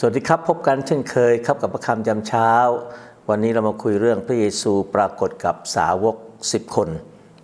สวัสดีครับ พบกันเช่นเคยครับกับประคำยามเช้า วันนี้เรามาคุยเรื่องพระเยซูปรากฏกับสาวก 10 คน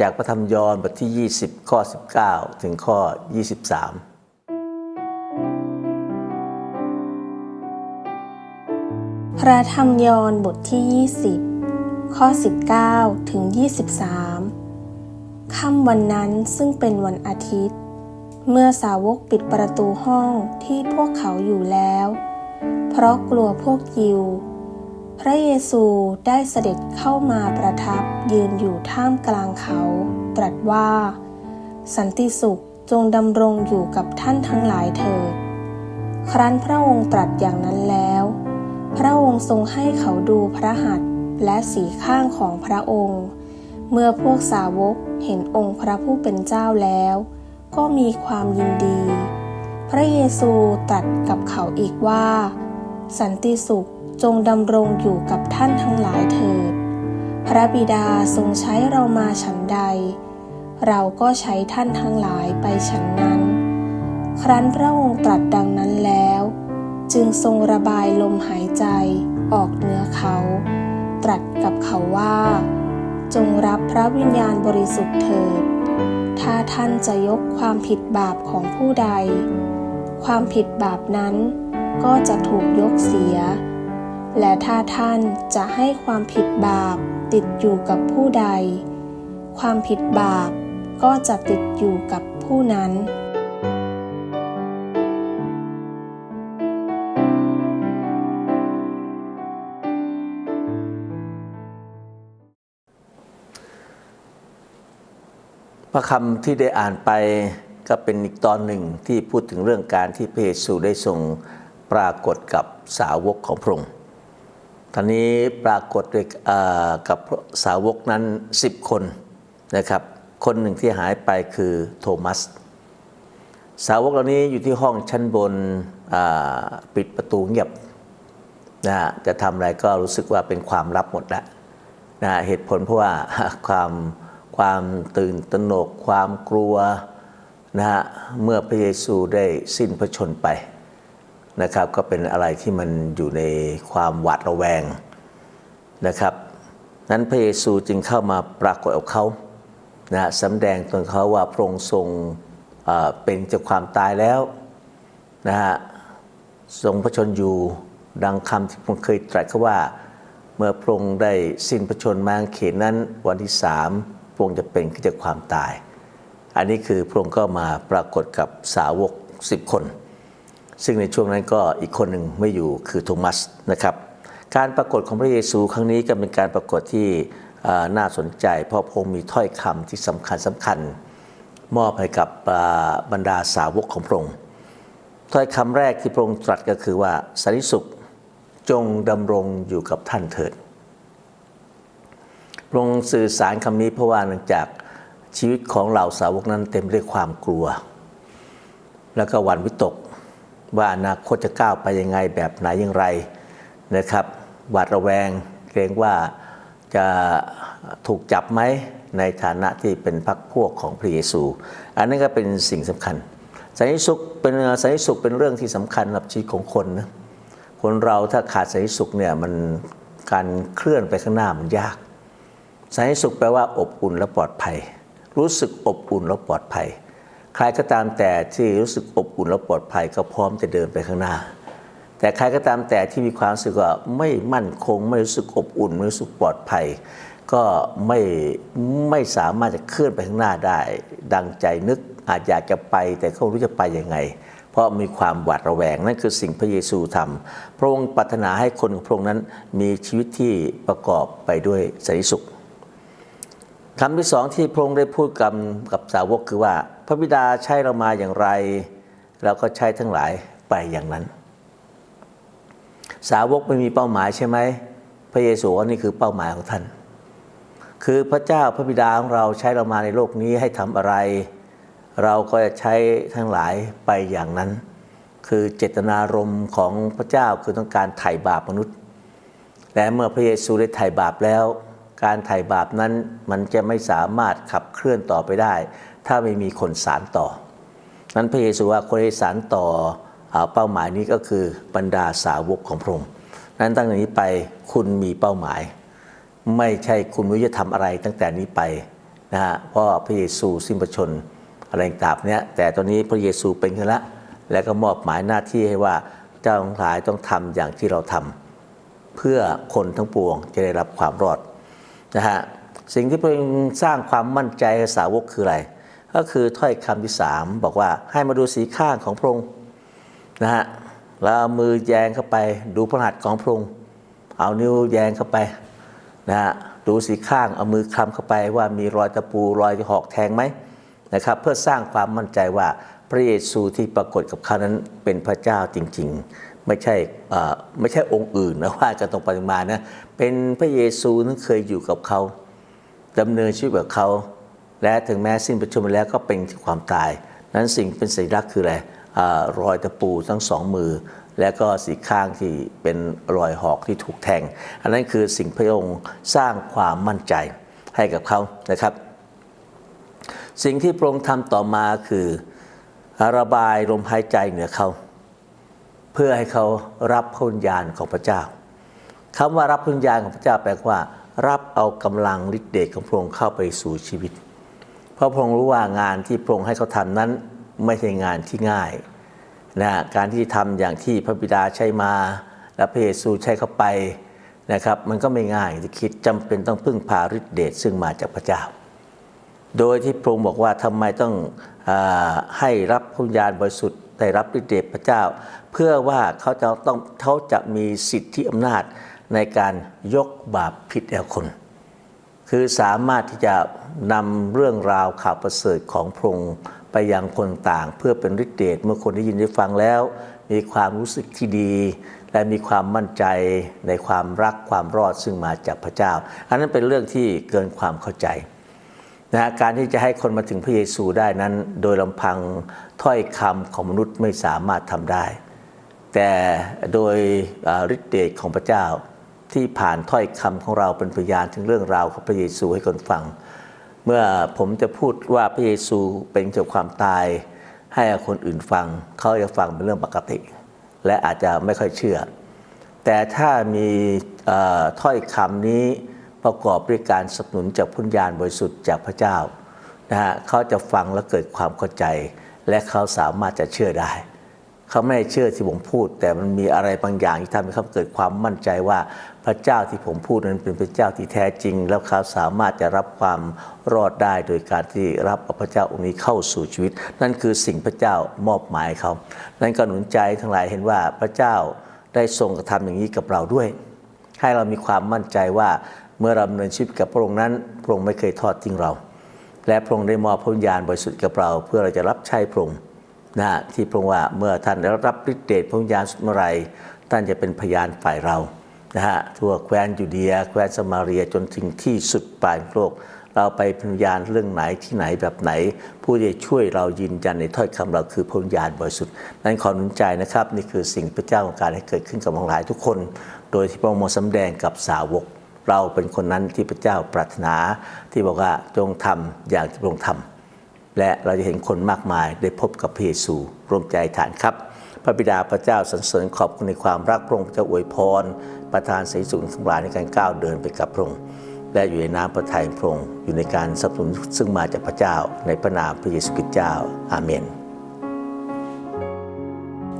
จากพระธรรมยอห์นบทที่ 20 ข้อ 19 ถึงข้อ 23 พระธรรมยอห์นบทที่ 20 ข้อ 19 ถึง 23 ค่ำวันนั้นซึ่งเป็นวันอาทิตย์เมื่อสาวกปิดประตูห้องที่พวกเขาอยู่แล้ว เพราะกลัวพวกยิว พระเยซูได้เสด็จเข้ามาประทับยืนอยู่ท่ามกลางเขา ตรัสว่า สันติสุขจงดำรงอยู่กับท่านทั้งหลายเถิด ครั้นพระองค์ตรัสอย่างนั้นแล้ว พระองค์ทรงให้เขาดูพระหัตถ์และสีข้างของพระองค์ เมื่อพวกสาวกเห็นองค์พระผู้เป็นเจ้าแล้ว ก็มีความยินดี พระเยซูตรัสกับเขาอีกว่า สันติสุขจงดำรงอยู่กับท่านทั้งหลายเถิด พระบิดาทรงใช้เรามาฉันใด เราก็ใช้ท่านทั้งหลายไปฉันนั้น ครั้นพระองค์ตรัสดังนั้นแล้ว จึงทรงระบายลมหายใจออกเนื้อเขา ตรัสกับเขาว่า จงรับพระวิญญาณบริสุทธิ์เถิด ถ้าท่านจะยกความผิดบาปของผู้ใด ความผิดบาปนั้น ก็จะถูกยกเสีย และถ้าท่านจะให้ความผิดบาปติดอยู่กับผู้ใด ความผิดบาปก็จะติดอยู่กับผู้นั้นพระคำที่ได้อ่านไปก็เป็นอีกตอนหนึ่งที่พูดถึงเรื่องการที่พระเยซูได้ทรง ปรากฏกับสาวกของพระองค์ท่านนี้ปรากฏด้วยกับสาวกนั้น 10 คนนะครับ คนหนึ่งที่หายไปคือโทมัส สาวกเหล่านี้อยู่ที่ห้องชั้นบนปิดประตูเงียบนะจะทำอะไรก็รู้สึกว่าเป็นความลับหมดแล้วนะเหตุผลเพราะว่าความความตื่นตระหนกความกลัวนะฮะเมื่อพระเยซูได้สิ้นพระชนไป นะครับ ก็เป็นอะไรที่มันอยู่ในความหวาดระแวงนะครับ นั้นพระเยซูจึงเข้ามาปรากฏกับเขานะฮะสำแดงตนเขาว่าพระองค์ทรงเป็นจากความตายแล้วนะฮะทรงพระชนอยู่ดังคำที่ผมเคยตรัสเขาว่า เมื่อพระองค์ได้สิ้นพระชนม์มางเขนนั้นวันที่สามพระองค์จะเป็นขึ้นจากความตาย อันนี้คือพระองค์ก็มาปรากฏกับสาวก 10 คน ซึ่งในช่วงนั้นก็อีกคนหนึ่งไม่อยู่คือโทมัสนะครับ การปรากฏของพระเยซูครั้งนี้ก็เป็นการปรากฏที่น่าสนใจ เพราะพระองค์มีถ้อยคำที่สำคัญสำคัญ มอบให้กับบรรดาสาวกของพระองค์ถ้อยคำแรกที่พระองค์ตรัสก็คือว่าสันติสุขจงดำรงอยู่กับท่านเถิดพระองค์สื่อสารคำนี้เพราะว่าเนื่องจากชีวิตของเหล่าสาวกนั้นเต็มไปด้วยความกลัว แล้วก็หวั่นวิตก ว่าอนาคตจะก้าวไปยังไงแบบไหนอย่างไรนะครับหวาดระแวงเกรงว่าจะถูกจับไหมในฐานะที่เป็นพรรคพวกของพระเยซู อันนั้นก็เป็นสิ่งสำคัญสันติสุขเป็นสันติสุขเป็นเรื่องที่สำคัญสำหรับชีวิตของคนนะคนเราถ้าขาดสันติสุขเนี่ยมันการเคลื่อนไปข้างหน้ามันยากสันติสุขแปลว่าอบอุ่นและปลอดภัย รู้สึกอบอุ่นและปลอดภัย ใครก็ตามแต่ที่รู้สึกอบอุ่นและปลอดภัยก็พร้อมจะเดินไปข้างหน้า แต่ใครก็ตามแต่ที่มีความรู้สึกว่าไม่มั่นคง ไม่รู้สึกอบอุ่น ไม่รู้สึกปลอดภัย ก็ไม่ไม่สามารถจะเคลื่อนไปข้างหน้าได้ ดังใจนึกอาจอยากจะไป แต่ก็ไม่รู้จะไปยังไง เพราะมีความหวาดระแวงนั่นคือสิ่งพระเยซูทำพระองค์ปรารถนาให้คนของพระองค์นั้นมีชีวิตที่ประกอบไปด้วยสันติสุข คำที่สองที่พระองค์ได้พูดกับกับสาวกคือว่า พระบิดาใช้เรามาอย่างไร เราก็ใช้ทั้งหลายไปอย่างนั้น สาวกไม่มีเป้าหมายใช่ไหมพระเยซูว่านี่คือเป้าหมายของท่าน คือพระเจ้าพระบิดาของเราใช้เรามาในโลกนี้ให้ทำอะไร เราก็จะใช้ทั้งหลายไปอย่างนั้น คือเจตนารมณ์ของพระเจ้าคือต้องการไถ่บาปมนุษย์ และเมื่อพระเยซูได้ไถ่บาปแล้ว การไถ่บาปนั้นมันจะไม่สามารถขับเคลื่อนต่อไปได้ ถ้าไม่มีคนสารต่อ นั้นพระเยซูว่าคนที่สารต่ออ่าเป้าหมายนี้ก็คือบรรดาสาวกของพระองค์นั้นตั้งแต่นี้ไปคุณมีเป้าหมาย ไม่ใช่คุณไม่รู้จะทำอะไรตั้งแต่นี้ไปนะฮะเพราะพระเยซูสิ้นพระชนอะไรต่างเนี้ยแต่ตอนนี้พระเยซูเป็นขึ้นล้วแล้วก็มอบหมายหน้าที่ให้ว่าเจ้าทั้งหลายต้องทำอย่างที่เราทำเพื่อคนทั้งปวงจะได้รับความรอด นะฮะสิ่งที่พระองค์สร้างความมั่นใจให้สาวกคืออะไร ก็คือถ้อยคำที่สามบอกว่าให้มาดูสีข้างของพระองค์นะฮะแล้วเอามือแยงเข้าไปดูพระหัตถ์ของพระองค์เอานิ้วแยงเข้าไปนะฮะดูสีข้างเอามือคลำเข้าไปว่ามีรอยตะปูรอยหอกแทงไหมนะครับเพื่อสร้างความมั่นใจว่าพระเยซูที่ปรากฏกับเขานั้นเป็นพระเจ้าจริง ๆ ไม่ใช่ไม่ใช่องค์อื่นนะว่ากันตรงไปตรงมานะเป็นพระเยซูนั้นเคยอยู่กับเขาดำเนินชีวิตกับเขาและถึงแม้สิ้นประชนม์ไปแล้วก็เป็นความตาย นั้นสิ่งเป็นสัญลักษณ์คืออะไรอรอยตะปูทั้งสองมือ และก็สีข้างที่เป็นรอยหอกที่ถูกแทง อันนั้นคือสิ่งพระองค์สร้างความมั่นใจให้กับเขานะครับ สิ่งที่พระองค์ทำต่อมาคือระบายลมหายใจเหนือเขา เพื่อให้เขารับพระวิญญาณของพระเจ้าคำว่ารับพระวิญญาณของพระเจ้าแปลว่า รับเอากำลังฤทธิ์เดชของพระองค์เข้าไปสู่ชีวิต เพราะพระองค์รู้ว่างานที่พระองค์ให้เขาทำนั้นไม่ใช่งานที่ง่ายนะการที่ทำอย่างที่พระบิดาใช้มา และพระเยซูใช้เข้าไปนะครับมันก็ไม่ง่ายที่คิดจำเป็นต้องพึ่งพาฤทธิ์เดชซึ่งมาจากพระเจ้า โดยที่พระองค์บอกว่าทำไมต้องอให้รับพระวิญญาณบริสุทธิ์ ได้รับฤทธิ์เดชพระเจ้า เพื่อว่าเขาจะต้องเขาจะมีสิทธิอำนาจในการยกบาปผิดแก่คน คือสามารถที่จะนำเรื่องราวข่าวประเสริฐของพระองค์ไปยังคนต่าง เพื่อเป็นฤทธิเดชเมื่อคนได้ยินได้ฟังแล้ว มีความรู้สึกที่ดี และมีความมั่นใจในความรักความรอดซึ่งมาจากพระเจ้า อันนั้นเป็นเรื่องที่เกินความเข้าใจ นะการที่จะให้คนมาถึงพระเยซูได้นั้น โดยลำพังถ้อยคำของมนุษย์ไม่สามารถทำได้ แต่โดยฤทธิเดชของพระเจ้าที่ผ่านถ้อยคำของเราเป็นพยานถึงเรื่องราวของพระเยซูให้คนฟัง เมื่อผมจะพูดว่าพระเยซูเป็นเกี่ยวกับความตาย ให้คนอื่นฟังเขาจะฟังเป็นเรื่องปกติ และอาจจะไม่ค่อยเชื่อ แต่ถ้ามีถ้อยคำนี้ ประกอบด้วยการสนับสนุนจากพุญญาณบริสุทธิ์จากพระเจ้านะฮะเขาจะฟังแล้วเกิดความเข้าใจ และเขาสามารถจะเชื่อได้เขาไม่ได้เชื่อที่ผมพูด แต่มันมีอะไรบางอย่างที่ทำให้เขาเกิดความมั่นใจว่าพระเจ้าที่ผมพูดนั้นเป็นพระเจ้าที่แท้จริง แล้วเขาสามารถจะรับความรอดได้ โดยการที่รับเอาพระเจ้าองค์นี้เข้าสู่ชีวิต นั่นคือสิ่งพระเจ้ามอบหมายเขา นั่นก็หนุนใจทั้งหลายเห็นว่าพระเจ้าได้ทรงกระทำอย่างนี้กับเราด้วย ให้เรามีความมั่นใจว่า เมื่อเราดำเนินชีวิตกับพระองค์นั้น พระองค์ไม่เคยทอดทิ้งเรา และพระองค์ได้มอบพระวิญญาณบริสุทธิ์กับเรา เพื่อเราจะรับใช้พระองค์นะที่พระองค์ว่าเมื่อท่านได้รับฤทธิ์เดชพระวิญญาณสุดเมื่อไรท่านจะเป็นพยานฝ่ายเรานะฮะทั่วแคว้นยูเดีย แคว้นสมาเรียจนถึงที่สุดปลายโลก เราไปพยานเรื่องไหนที่ไหนแบบไหน ผู้ที่ช่วยเรายืนยันในถ้อยคำเราคือพระวิญญาณบริสุทธิ์นั้นขอหนุนใจนะครับ นี่คือสิ่งพระเจ้าของการให้เกิดขึ้นกับทั้งหลายทุกคน โดยที่พระองค์มาสำแดงกับสาวก เราเป็นคนนั้นที่พระเจ้าปรารถนา ที่บอกว่าจงทำอย่างที่พระองค์ทำและเราจะเห็นคนมากมายได้พบกับพระเยซูร่วมใจฐานครับ พระบิดาพระเจ้าสรรเสริญขอบคุณในความรักพระองค์พระเจ้าอวยพร ประทานสีสุนทั้งหลายในการก้าวเดินไปกับพระองค์และอยู่ในน้ำพระทัยพระองค์อยู่ในการสนับสนุนซึ่งมาจากพระเจ้าในพระนามพระเยซูคริสต์เจ้าอาเมน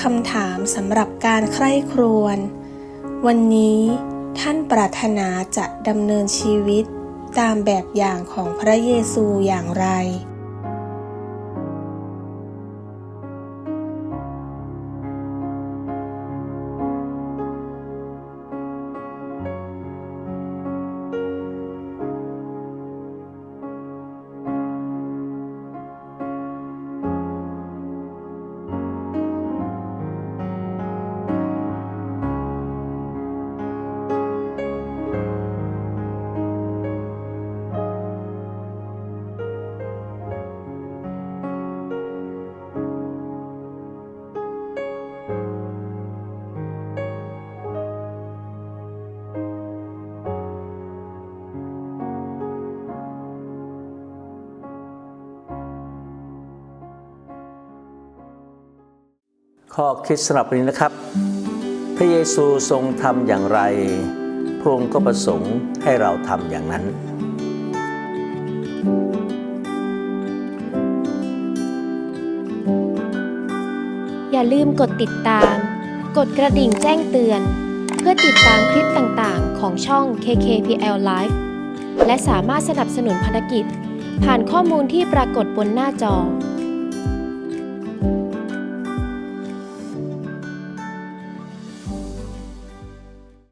คำถามสำหรับการใคร่ครวญวันนี้ ท่านปรารถนาจะดำเนินชีวิตตามแบบอย่างของพระเยซูอย่างไร ข้อคิดสำหรับวันนี้นะครับ พระเยซูทรงทำอย่างไร พระองค์ก็ประสงค์ให้เราทำอย่างนั้น อย่าลืมกดติดตาม กดกระดิ่งแจ้งเตือน เพื่อติดตามคลิปต่างๆ ของช่อง KKPL Live และสามารถสนับสนุนภารกิจ ผ่านข้อมูลที่ปรากฏบนหน้าจอ